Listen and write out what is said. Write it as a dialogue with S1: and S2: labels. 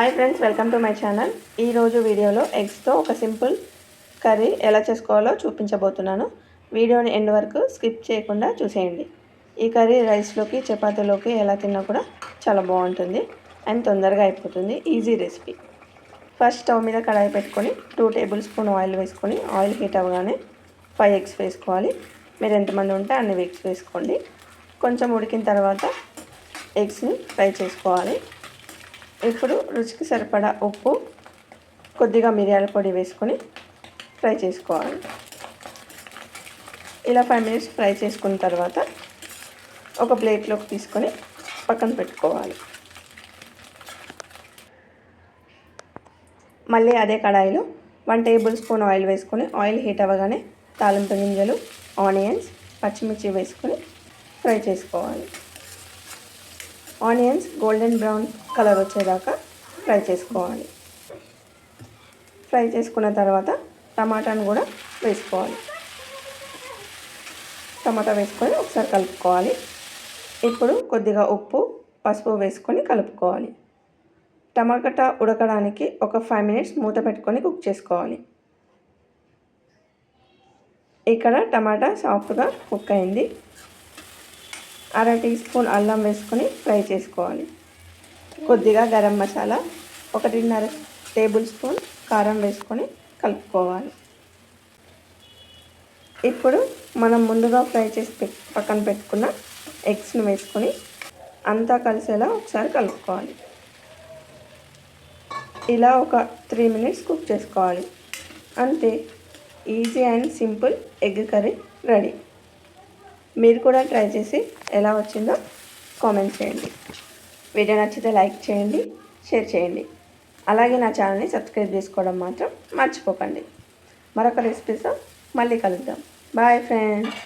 S1: Hi friends welcome to my channel ఈరోజు వీడియోలో ఎగ్స్తో ఒక సింపుల్ కర్రీ ఎలా చేసుకోవాలో చూపించబోతున్నాను. వీడియోని ఎండ్ వరకు స్కిప్ చేయకుండా చూసేయండి. ఈ కర్రీ రైస్లోకి చపాతీలోకి ఎలా తిన్నా కూడా చాలా బాగుంటుంది అండ్ తొందరగా అయిపోతుంది. ఈజీ రెసిపీ ఫస్ట్ స్టవ్ మీద కడాయి పెట్టుకొని టూ టేబుల్ స్పూన్ ఆయిల్ వేసుకొని ఆయిల్ హీట్ అవ్వగానే ఫైవ్ ఎగ్స్ వేసుకోవాలి. మీరు ఎంతమంది ఉంటే అన్ని ఎగ్స్ వేసుకోండి. కొంచెం ఉడికిన తర్వాత ఎగ్స్ని ఫ్రై చేసుకోవాలి. ఇప్పుడు రుచికి సరిపడా ఉప్పు కొద్దిగా మిరియాల పొడి వేసుకొని ఫ్రై చేసుకోవాలి. ఇలా ఫైవ్ మినిట్స్ ఫ్రై చేసుకున్న తర్వాత ఒక ప్లేట్లోకి తీసుకొని పక్కన పెట్టుకోవాలి. మళ్ళీ అదే కడాయిలో వన్ టేబుల్ స్పూన్ ఆయిల్ వేసుకొని ఆయిల్ హీట్ అవ్వగానే తాలింపు గింజలు ఆనియన్స్ పచ్చిమిర్చి వేసుకొని ఫ్రై చేసుకోవాలి. ఆనియన్స్ గోల్డెన్ బ్రౌన్ కలర్ వచ్చేదాకా ఫ్రై చేసుకోవాలి. ఫ్రై చేసుకున్న తర్వాత టమాటాను కూడా వేసుకోవాలి. టమాటా వేసుకొని ఒకసారి కలుపుకోవాలి. ఇప్పుడు కొద్దిగా ఉప్పు పసుపు వేసుకొని కలుపుకోవాలి. టమాటా ఉడకడానికి ఒక ఫైవ్ మినిట్స్ మూత పెట్టుకొని కుక్ చేసుకోవాలి. ఇక్కడ టమాటా సాఫ్ట్గా కుక్ అయింది. అర టీ స్పూన్ అల్లం వేసుకొని ఫ్రై చేసుకోవాలి. కొద్దిగా గరం మసాలా ఒకటిన్నర టేబుల్ స్పూన్ కారం వేసుకొని కలుపుకోవాలి. ఇప్పుడు మనం ముందుగా ఫ్రై చేసి పక్కన పెట్టుకున్న ఎగ్స్ని వేసుకొని అంతా కలిసేలా ఒకసారి కలుపుకోవాలి. ఇలా ఒక త్రీ మినిట్స్ కుక్ చేసుకోవాలి. అంతే easy and simple egg curry ready. మీరు కూడా ట్రై చేసి ఎలా వచ్చిందో కామెంట్ చేయండి. వీడియో నచ్చితే లైక్ చేయండి షేర్ చేయండి. అలాగే నా ఛానల్ని సబ్స్క్రైబ్ చేసుకోవడం మాత్రం మర్చిపోకండి. మరొక రెసిపీతో మళ్ళీ కలుద్దాం. Bye friends.